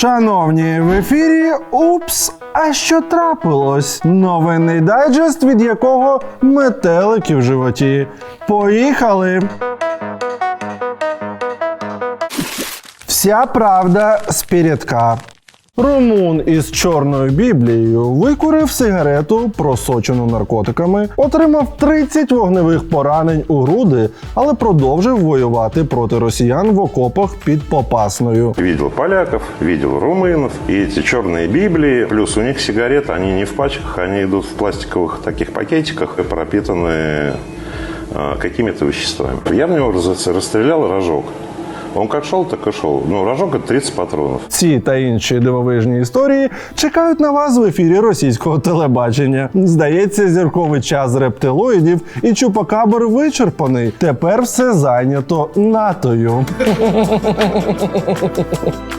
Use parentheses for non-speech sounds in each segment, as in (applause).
Шановні, в ефірі Упс, а що трапилось? Новинний дайджест, від якого метелики в животі. Поїхали! Вся правда з передка. Румун із чорною біблією викурив сигарету, просочену наркотиками, отримав 30 вогневих поранень у груди, але продовжив воювати проти росіян в окопах під Попасною. Видел поляков, видел румынов. И эти черные Библии, плюс у них сигареты, они не в пачках, они идут в пластиковых таких пакетиках и пропитаны э, какими-то веществами. Я в него раз- расстрелял рожок. Он как шел, так и шел. Ну, рожок это 30 патронов. Ці та інші дивовижні історії чекають на вас в ефірі російського телебачення. Здається, зірковий час рептилоїдів і чупакабр вичерпаний. Тепер все зайнято натою. (laughs)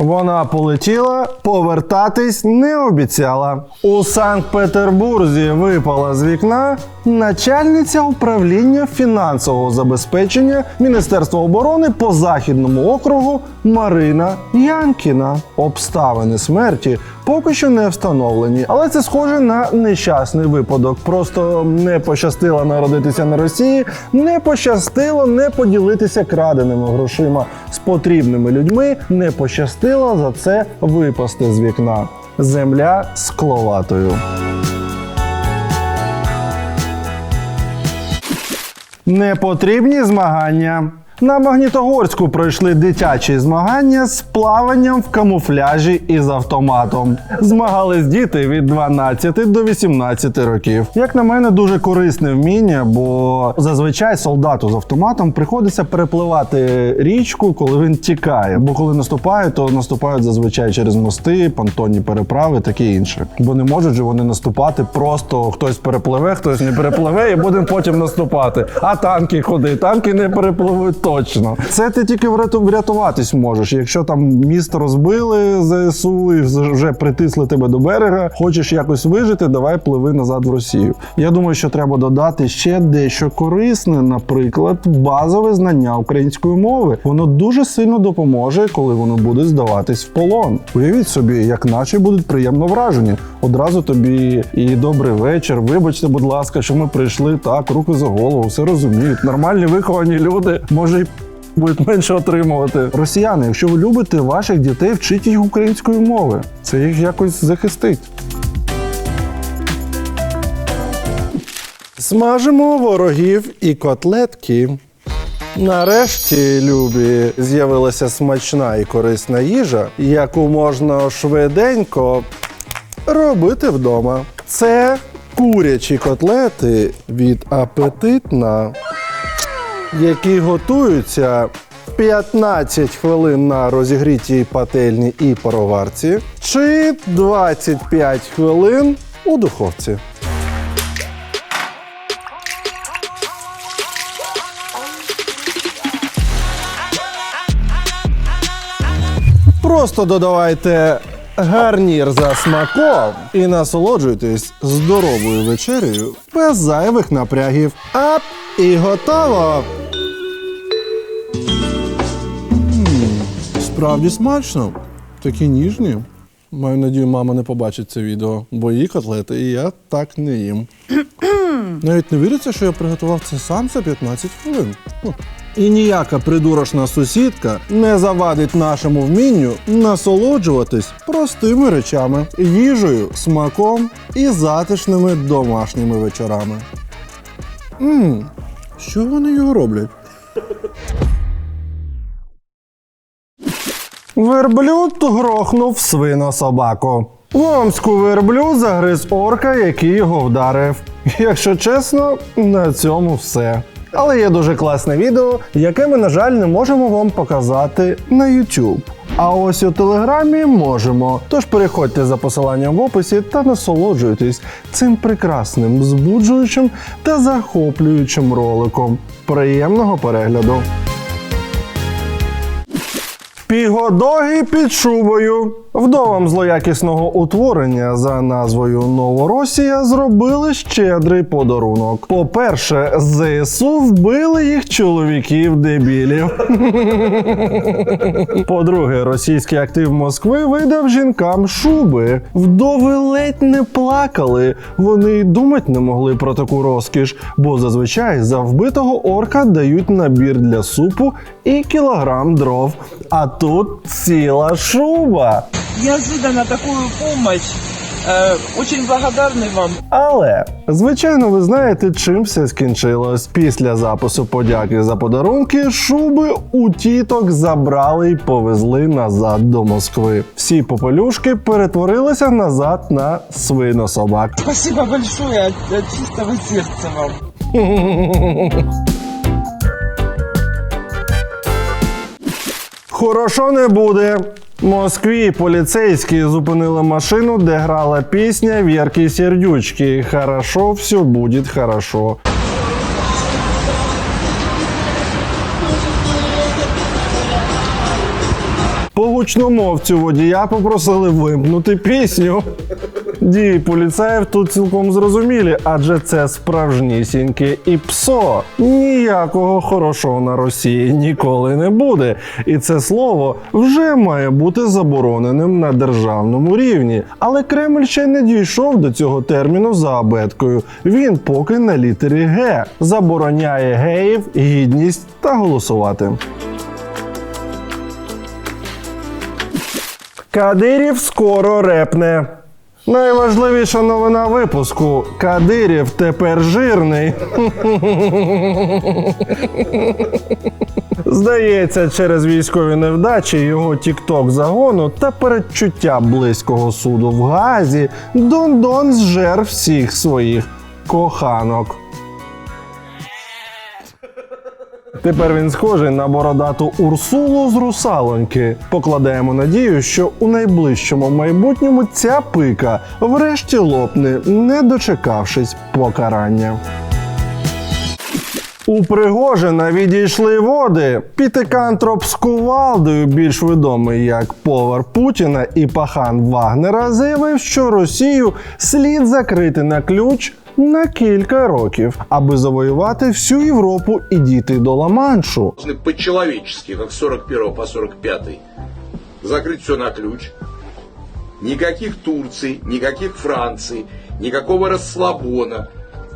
Вона полетіла, повертатись не обіцяла. У Санкт-Петербурзі випала з вікна начальниця управління фінансового забезпечення Міністерства оборони по західному округу Марина Янкіна. Обставини смерті поки що не встановлені, але це схоже на нещасний випадок. Просто не пощастило народитися на Росії, не пощастило не поділитися краденими грошима з потрібними людьми, не пощастило за це випасти з вікна. Земля скловатою. Непотрібні змагання. На Магнітогорську пройшли дитячі змагання з плаванням в камуфляжі із автоматом. Змагались діти від 12 до 18 років. Як на мене, дуже корисне вміння, бо зазвичай солдату з автоматом приходиться перепливати річку, коли він тікає. Бо коли наступають, то наступають зазвичай через мости, понтонні переправи, таке інше. Бо не можуть же вони наступати просто хтось перепливе, хтось не перепливе, і будемо потім наступати. А танки ходи, танки не перепливуть точно. Це ти тільки врятуватись можеш. Якщо там місто розбили ЗСУ і вже притисли тебе до берега, хочеш якось вижити, давай пливи назад в Росію. Я думаю, що треба додати ще дещо корисне, наприклад, базове знання української мови. Воно дуже сильно допоможе, коли воно буде здаватись в полон. Уявіть собі, як наші будуть приємно вражені. Одразу тобі і добрий вечір. Вибачте, будь ласка, що ми прийшли так, руки за голову, все розуміють. Нормальні виховані люди, може й будуть менше отримувати. Росіяни, якщо ви любите ваших дітей, вчіть їх української мови. Це їх якось захистить. Смажимо ворогів і котлетки. Нарешті, любі, з'явилася смачна і корисна їжа, яку можна швиденько робити вдома. Це курячі котлети від апетитна, які готуються 15 хвилин на розігрітій пательні і пароварці, чи 25 хвилин у духовці. Просто додавайте гарнір за смаком і насолоджуйтесь здоровою вечерею без зайвих напрягів. Ап! І готово! Справді смачно. Такі ніжні. Маю надію, мама не побачить це відео, бо її котлети, і я так не їм. (clears throat) Навіть не віриться, що я приготував це сам за 15 хвилин. І ніяка придурочна сусідка не завадить нашому вмінню насолоджуватись простими речами, їжею, смаком і затишними домашніми вечорами. Мм, що вони його роблять? Верблюд грохнув свино собаку. В Омську верблюд загриз орка, який його вдарив. Якщо чесно, на цьому все. Але є дуже класне відео, яке ми, на жаль, не можемо вам показати на YouTube. А ось у телеграмі можемо. Тож переходьте за посиланням в описі та насолоджуйтесь цим прекрасним, збуджуючим та захоплюючим роликом. Приємного перегляду! Пігодоги під шубою. Вдовам злоякісного утворення за назвою Новоросія зробили щедрий подарунок. По-перше, ЗСУ вбили їх чоловіків дебілів. (laughs) По-друге, російський актив Москви видав жінкам шуби. Вдови ледь не плакали. Вони й думати не могли про таку розкіш, бо зазвичай за вбитого орка дають набір для супу і кілограм дров. А тут ціла шуба. Неожиданно такую помощь. Э, очень благодарны вам. Але звичайно, ви знаєте, чим все скінчилось. Після запису подяки за подарунки шуби у тіток забрали й повезли назад до Москви. Всі попелюшки перетворилися назад на свинособак. Спасибо большое от, чистого сердца вам. Хорошо не буде. Москві поліцейські зупинили машину, де грала пісня Вірки Сердючки. Хорошо, все буде хорошо. По гучномовцю водія попросили вимкнути пісню. Дії поліцаїв тут цілком зрозумілі, адже це справжнісіньке і псо. Ніякого хорошого на Росії ніколи не буде. І це слово вже має бути забороненим на державному рівні. Але Кремль ще не дійшов до цього терміну за абеткою. Він поки на літері Г забороняє геїв, гідність та голосувати. Кадирів скоро репне. Найважливіша новина випуску: Кадирів тепер жирний. Здається, через військові невдачі його тікток загону та передчуття близького суду в Газі Дондон зжер всіх своїх коханок. Тепер він схожий на бородату Урсулу з русалоньки. Покладаємо надію, що у найближчому майбутньому ця пика врешті лопне, не дочекавшись покарання. У Пригожина відійшли води. Пітикантроп з кувалдою, більш відомий як повар Путіна і пахан Вагнера, заявив, що Росію слід закрити на ключ на кілька років, аби завоювати всю Європу і дійти до Ла-Маншу. должны по-человечески, как с 41 по 45 закрыть все на ключ. Никаких Турций, никаких Франций, никакого расслабона.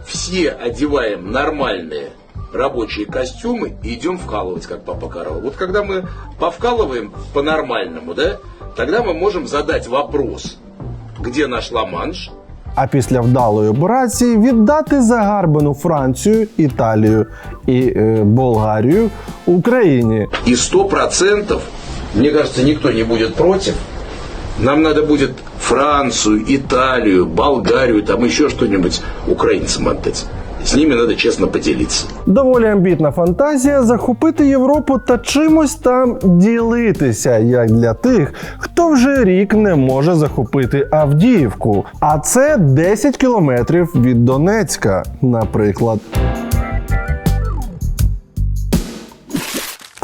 Все одеваем нормальные рабочие костюмы и идем вкалывать, как папа Карл. Вот когда мы повкалываем по-нормальному, да, тогда мы можем задать вопрос, где наш Ла-Манш, А після вдалої операції віддати загарбану Францію, Італію і е, Болгарію Україні. І 100%, мені кажется, ніхто не буде проти. Нам надо будет Францию, Италию, Болгарию, там еще что-нибудь украинцам. С ними треба чесно поділитися. Доволі амбітна фантазія захопити Європу та чимось там ділитися, як для тих, хто вже рік не може захопити Авдіївку. А це 10 кілометрів від Донецька, наприклад.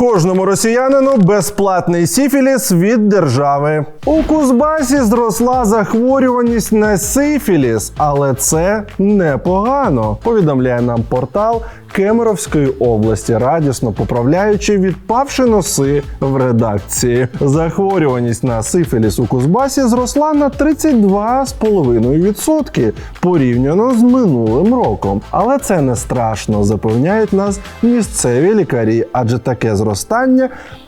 Кожному росіянину безплатний сифіліс від держави. У Кузбасі зросла захворюваність на сифіліс, але це непогано. Повідомляє нам портал Кемеровської області, радісно поправляючи відпавши носи в редакції. Захворюваність на сифіліс у Кузбасі зросла на 32,5% порівняно з минулим роком. Але це не страшно, запевняють нас місцеві лікарі, адже таке зростання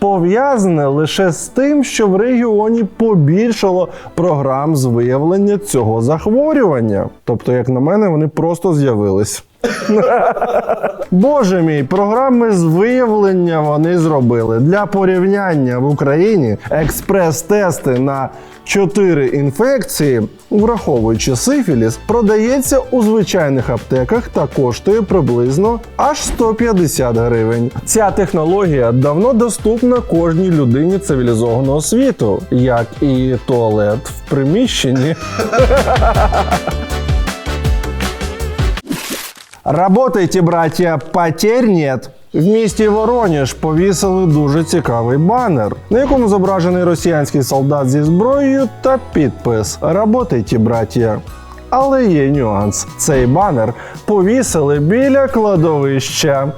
пов'язане лише з тим, що в регіоні побільшало програм з виявлення цього захворювання. Тобто, як на мене, вони просто з'явились. Боже мій, програми з виявлення вони зробили. Для порівняння в Україні експрес-тести на 4 інфекції, враховуючи сифіліс, продається у звичайних аптеках та коштує приблизно аж 150 гривень. Ця технологія давно доступна кожній людині цивілізованого світу, як і туалет в приміщенні. (laughs) Работайте, братья, потерь нет. В місті Воронеж повісили дуже цікавий банер, на якому зображений росіянський солдат зі зброєю та підпис «Работайте, браття». Але є нюанс: цей банер повісили біля кладовища.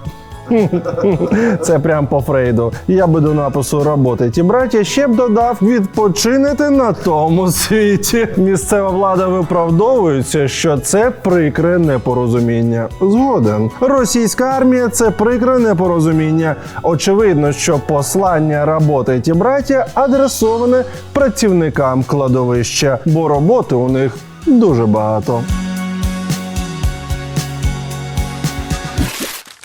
Це прям по Фрейду. Я би до напису «Работайте, браття» ще б додав відпочинити на тому світі. Місцева влада виправдовується, що це прикре непорозуміння. Згоден. Російська армія це прикре непорозуміння. Очевидно, що послання «Работайте, браття» адресоване працівникам кладовища, бо роботи у них дуже багато.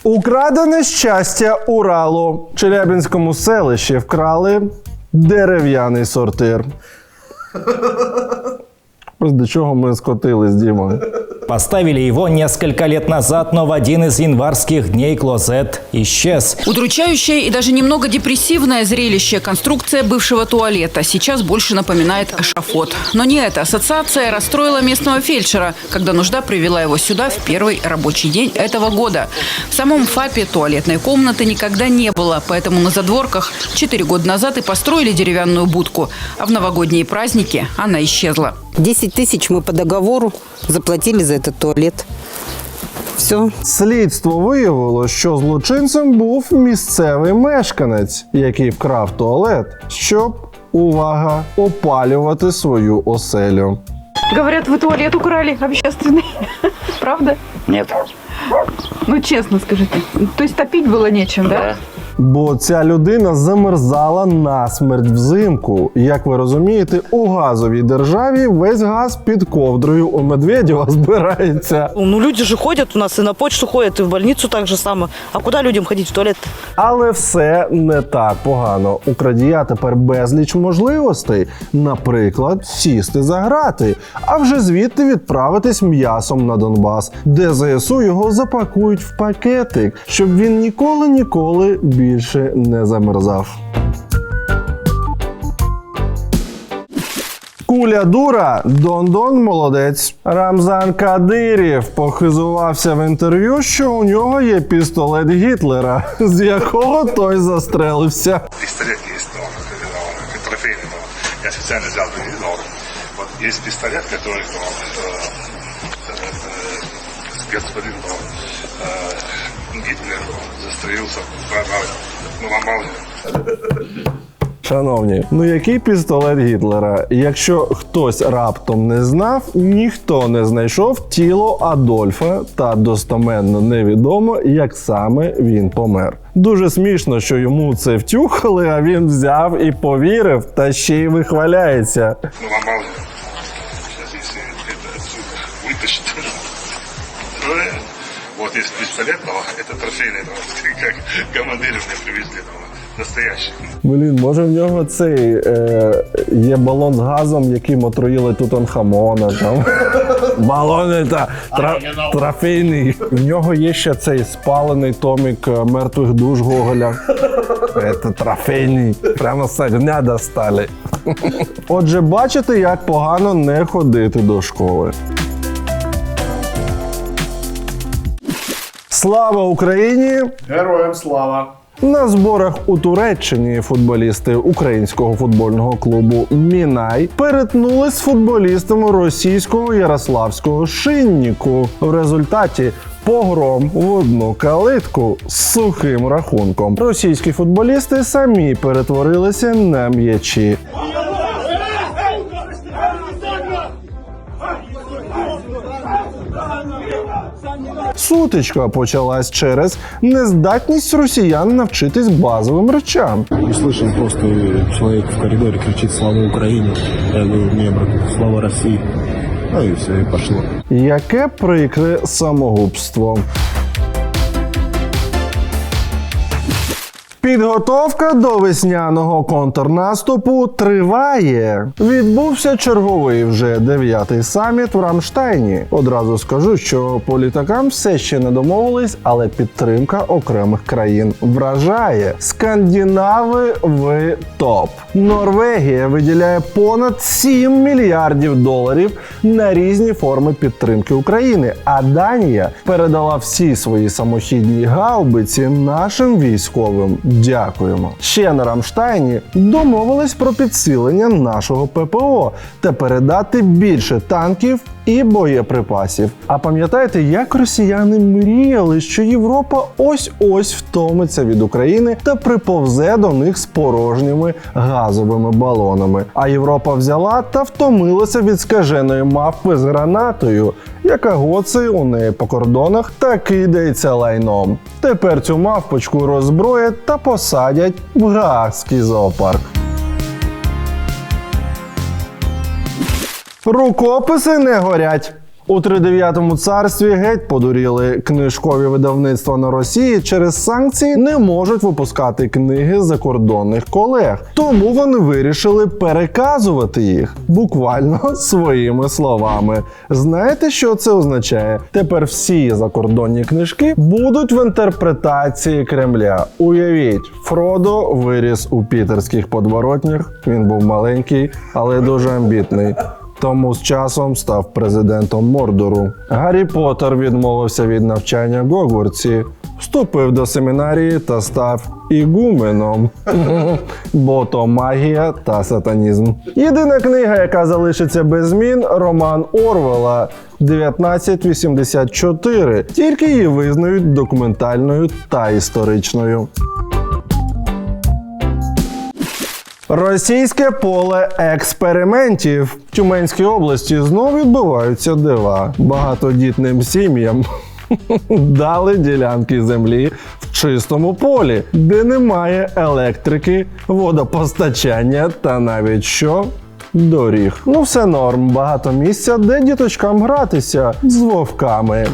Украдене щастя Уралу. В Челябінському селищі вкрали дерев'яний сортир. Ось до чого ми скотились, Діма. Поставили его несколько лет назад, но в один из январских дней клозет исчез. Удручающее и даже немного депрессивное зрелище конструкция бывшего туалета сейчас больше напоминает эшафот. Но не эта ассоциация расстроила местного фельдшера, когда нужда привела его сюда в первый рабочий день этого года. В самом ФАПе туалетной комнаты никогда не было, поэтому на задворках 4 года назад и построили деревянную будку, а в новогодние праздники она исчезла. 10 тысяч мы по договору заплатили за этот туалет. Все. Слідство виявило, що злочинцем був місцевий мешканець, який вкрав туалет, щоб увага опалювати свою оселю. Говорят, вы туалет украли общественный. (laughs) Правда? Нет. Ну, честно скажите. То есть топить было нечем, да? Бо ця людина замерзала насмерть взимку. Як ви розумієте, у газовій державі весь газ під ковдрою у Медведєва (laughs) збирається. Ну, люди же ходят у нас и на почту ходят, и в больницу так же само. А куда людям ходить в туалет? Але все не так погано. У крадія тепер безліч можливостей. Наприклад, сісти за грати, а вже звідти відправитись м'ясом на Донбас, де ЗСУ його запакують в пакетик, щоб він ніколи ніколи більше не замерзав. Куля дура, Дондон молодець. Рамзан Кадирів похизувався в інтерв'ю, що у нього є пістолет Гітлера, з якого той застрелився. пистолет есть, но как трофейный, но я специально взял но вот есть пистолет, который застрелился, мало, ну. Шановні, ну який пістолет Гітлера? Якщо хтось раптом не знав, ніхто не знайшов тіло Адольфа, та достоменно невідомо, як саме він помер. Дуже смішно, що йому це втюхали, а він взяв і повірив, та ще й вихваляється. Ну, мало ли. вот есть пистолет, но это трофейный, но, (laughs) как командиры мне привезли, но настоящий. Блін, може в нього цей е, є балон з газом, яким отруїли Тутанхамона там. Балони (laughs) та тра, трофейний. В нього є ще цей спалений томік е, мертвих душ Гоголя. (laughs) Це трофейний. Прямо з дня достали. Отже, бачите, як погано не ходити до школи. Слава Україні! Героям слава! На зборах у Туреччині футболісти українського футбольного клубу Мінай перетнули з футболістами російського ярославського шинніку. В результаті погром в одну калитку з сухим рахунком. Російські футболісти самі перетворилися на м'ячі. Сутичка почалась через нездатність росіян навчитись базовим речам. Услышал просто чоловік в коридорі кричить «Слава Україні. Я говорю «Не, брат, слава Росії. Ну і все, і пошло. Яке прикре самогубство. Підготовка до весняного контрнаступу триває. Відбувся черговий вже дев'ятий саміт в Рамштайні. Одразу скажу, що по літакам все ще не домовились, але підтримка окремих країн вражає. Скандинави в топ. Норвегія виділяє понад 7 мільярдів доларів на різні форми підтримки України. А Данія передала всі свої самохідні гаубиці нашим військовим. Дякуємо. Ще на Рамштайні домовились про підсилення нашого ППО та передати більше танків і боєприпасів. А пам'ятаєте, як росіяни мріяли, що Європа ось-ось втомиться від України та приповзе до них з порожніми газовими балонами. А Європа взяла та втомилася від скаженої мавпи з гранатою, яка гоцає у неї по кордонах та кидається лайном. Тепер цю мавпочку роззброять та посадять в Гаагський зоопарк. Рукописи не горять. У тридев'ятому царстві геть подуріли книжкові видавництва на Росії через санкції не можуть випускати книги закордонних колег. Тому вони вирішили переказувати їх буквально (laughs) своїми словами. Знаєте, що це означає? Тепер всі закордонні книжки будуть в інтерпретації Кремля. Уявіть, Фродо виріс у пітерських подворотнях. Він був маленький, але дуже амбітний. Тому з часом став президентом Мордору. Гаррі Поттер відмовився від навчання в Гогвартсі, вступив до семінарії та став ігуменом. (laughs) Бо то магія та сатанізм. Єдина книга, яка залишиться без змін, роман Орвела 1984. Тільки її визнають документальною та історичною. Російське поле експериментів в Тюменській області знову відбуваються дива. Багатодітним сім'ям (laughs) дали ділянки землі в чистому полі, де немає електрики, водопостачання та навіть що. Доріг. Ну, все норм, багато місця, де діточкам гратися з вовками.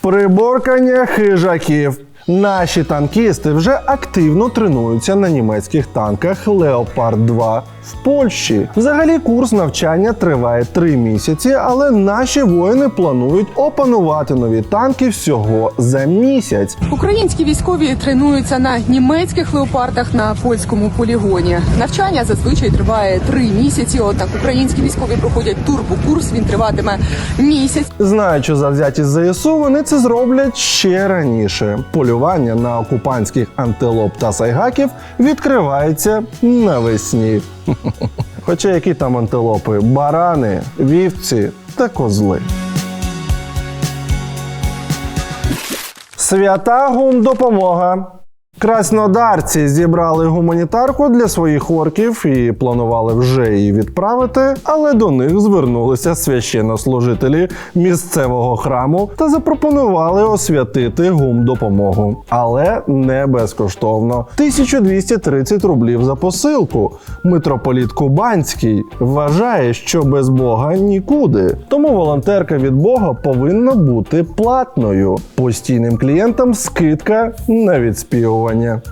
Приборкання хижаків. Наші танкісти вже активно тренуються на німецьких танках Leopard 2 в Польщі. Взагалі курс навчання триває три місяці, але наші воїни планують опанувати нові танки всього за місяць. Українські військові тренуються на німецьких леопардах на польському полігоні. Навчання зазвичай триває три місяці. Однак українські військові проходять турбокурс. Він триватиме місяць. Знаючи завзяті ЗСУ, вони це зроблять ще раніше. Полювання на окупантських антилоп та сайгаків відкривається навесні. Хоча які там антилопи? Барани, вівці та козли. Свята гумдопомога. Краснодарці зібрали гуманітарку для своїх орків і планували вже її відправити, але до них звернулися священнослужителі місцевого храму та запропонували освятити гумдопомогу. Але не безкоштовно. 1230 рублів за посилку. Митрополіт Кубанський вважає, що без Бога нікуди. Тому волонтерка від Бога повинна бути платною. Постійним клієнтам скидка на відспівування компанія.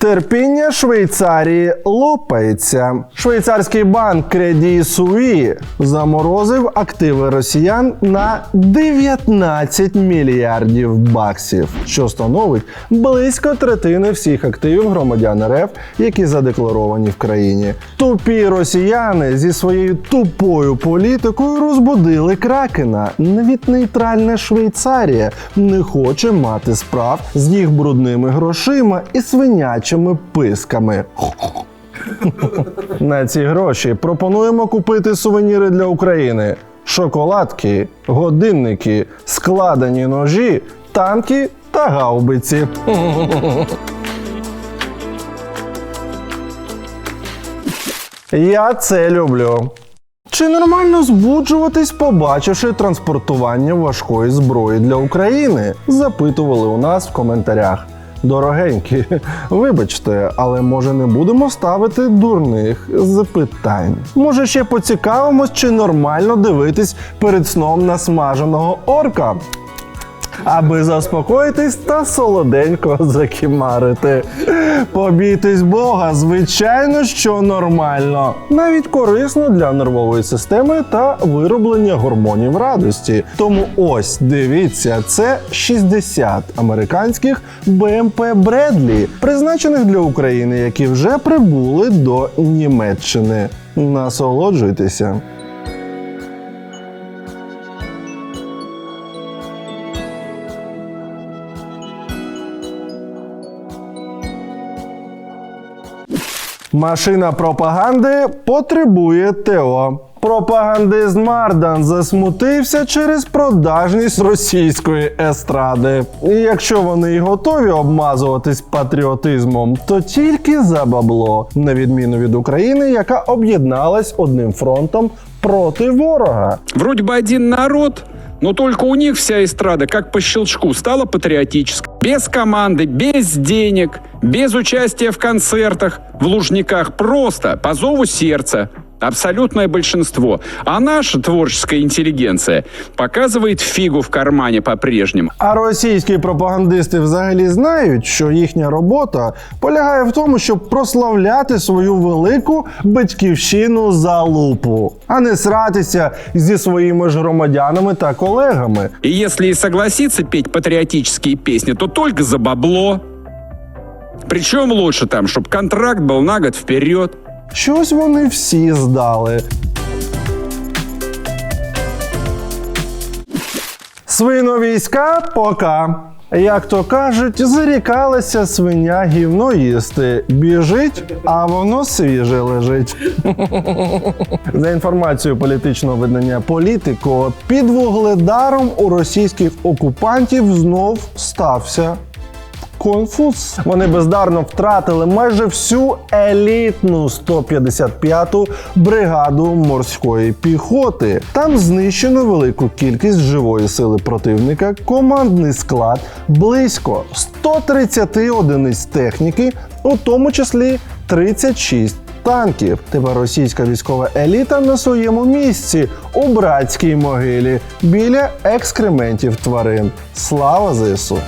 Терпіння Швейцарії лопається. Швейцарський банк Credit Suisse заморозив активи росіян на 19 мільярдів баксів, що становить близько третини всіх активів громадян РФ, які задекларовані в країні. Тупі росіяни зі своєю тупою політикою розбудили кракена. Навіть нейтральна Швейцарія не хоче мати справ з їх брудними грошима і свинячими писками. На ці гроші пропонуємо купити сувеніри для України: шоколадки, годинники, складені ножі, танки та гаубиці. Я це люблю. Чи нормально збуджуватись, побачивши транспортування важкої зброї для України? Запитували у нас в коментарях. Дорогенькі, (laughs) вибачте, але може не будемо ставити дурних запитань. Може ще поцікавимось, чи нормально дивитись перед сном насмаженого орка. Аби заспокоїтись та солоденько закимарити. Побійтесь Бога, звичайно, що нормально. Навіть корисно для нервової системи та вироблення гормонів радості. Тому ось дивіться, це 60 американських БМП Бредлі, призначених для України, які вже прибули до Німеччини. Насолоджуйтеся. Машина пропаганди потребує ТО. Пропагандист Мардан засмутився через продажність російської естради. І якщо вони й готові обмазуватись патріотизмом, то тільки за бабло, на відміну від України, яка об'єдналась одним фронтом проти ворога. Вроде бы один народ, но только у них вся эстрада, как по щелчку, стала патриотической. Без команды, без денег, без участия в концертах, в Лужниках. Просто по зову сердца. Абсолютное большинство. А наша творческая интеллигенция показывает фигу в кармане по-прежнему. А російські пропагандисти взагалі знають, що їхня робота полягає в тому, щоб прославляти свою велику батьківщину за лупу, а не сратися зі своїми ж громадянами та колегами. И если и согласится петь патриотические песни, то только за бабло. Причем лучше там, чтобы контракт был на год вперед. Щось вони всі здали. Свиновійська пока. Як то кажуть, зарікалася свиня гівно їсти. Біжить, а воно свіже лежить. (laughs) За інформацією політичного видання Політико, під вугледаром у російських окупантів знов стався конфуз. Вони бездарно втратили майже всю елітну 155-ту бригаду морської піхоти. Там знищено велику кількість живої сили противника, командний склад, близько 130 одиниць техніки, у тому числі 36 танків. Тепер російська військова еліта на своєму місці у братській могилі біля екскрементів тварин. Слава ЗСУ!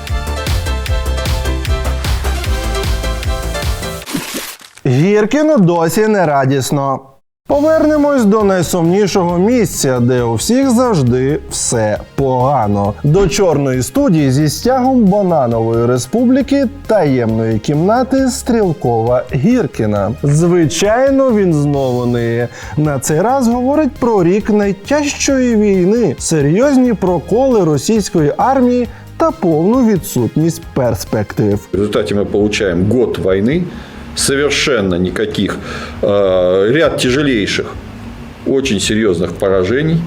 Гіркіну досі не радісно. Повернемось до найсумнішого місця, де у всіх завжди все погано. До чорної студії зі стягом Бананової республіки таємної кімнати Стрілкова Гіркіна. Звичайно, він знову не. На цей раз говорить про рік найтяжчої війни, серйозні проколи російської армії та повну відсутність перспектив. В результате мы получаем год войны, совершенно никаких, э, ряд тяжелейших, очень серьезных поражений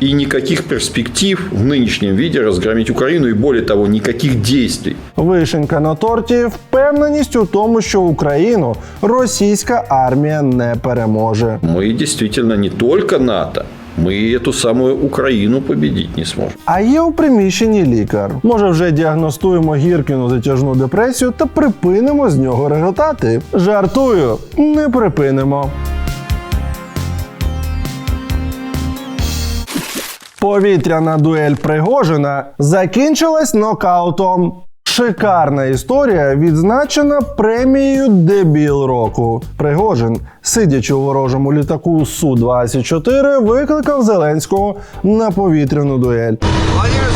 и никаких перспектив в нынешнем виде разгромить Украину и более того, никаких действий. Вишенька на торті впевненість у тому, що Україну російська армія не переможе. Мы действительно не только НАТО, мы и эту самую Украину победить не сможем. А є у приміщенні лікар. Може, вже діагностуємо гіркіну затяжну депресію та припинимо з нього реготати. Жартую, не припинимо. Повітряна дуель Пригожина закінчилась нокаутом. Шикарна історія відзначена премією Дебіл року. Пригожин, сидячи у ворожому літаку Су-24, викликав Зеленського на повітряну дуель. Владимир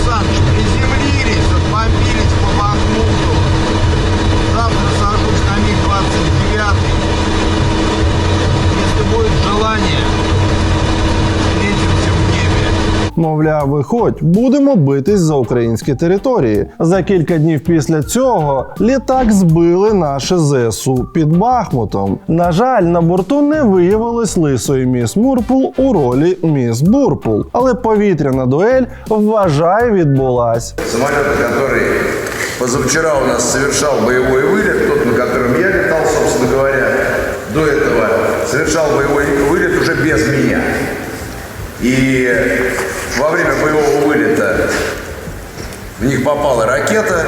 Мовляв, виходь, будемо битись за українські території. За кілька днів після цього літак збили наше ЗСУ під Бахмутом. На жаль, на борту не виявилось лисої міс Мурпул у ролі міс Бурпул, але повітряна дуель вважає відбулась. Самолет, который позавчера у нас совершал боевой вылет, тот, на котором я летал, собственно говоря, до этого совершал боевой вылет уже без меня. И во время боевого вылета в них попала ракета,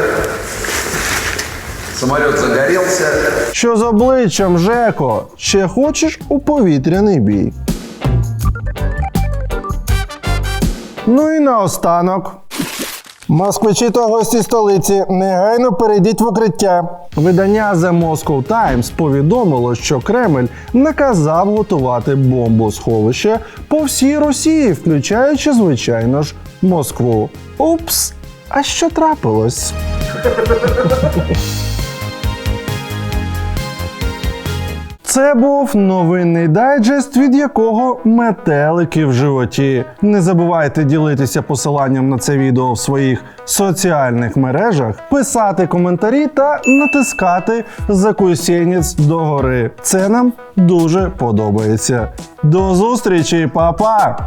Самолет загорелся. Що з обличчям, Жеко? Ще хочеш у повітряний бій? Ну і наостанок. Москвичі та гості столиці, негайно перейдіть в укриття. Видання The Moscow Times повідомило, що Кремль наказав готувати бомбосховище по всій Росії, включаючи, звичайно ж, Москву. Упс, а що трапилось? Це був новинний дайджест, від якого метелики в животі. Не забувайте ділитися посиланням на це відео в своїх соціальних мережах, писати коментарі та натискати закусінець догори. Це нам дуже подобається. До зустрічі, па-па!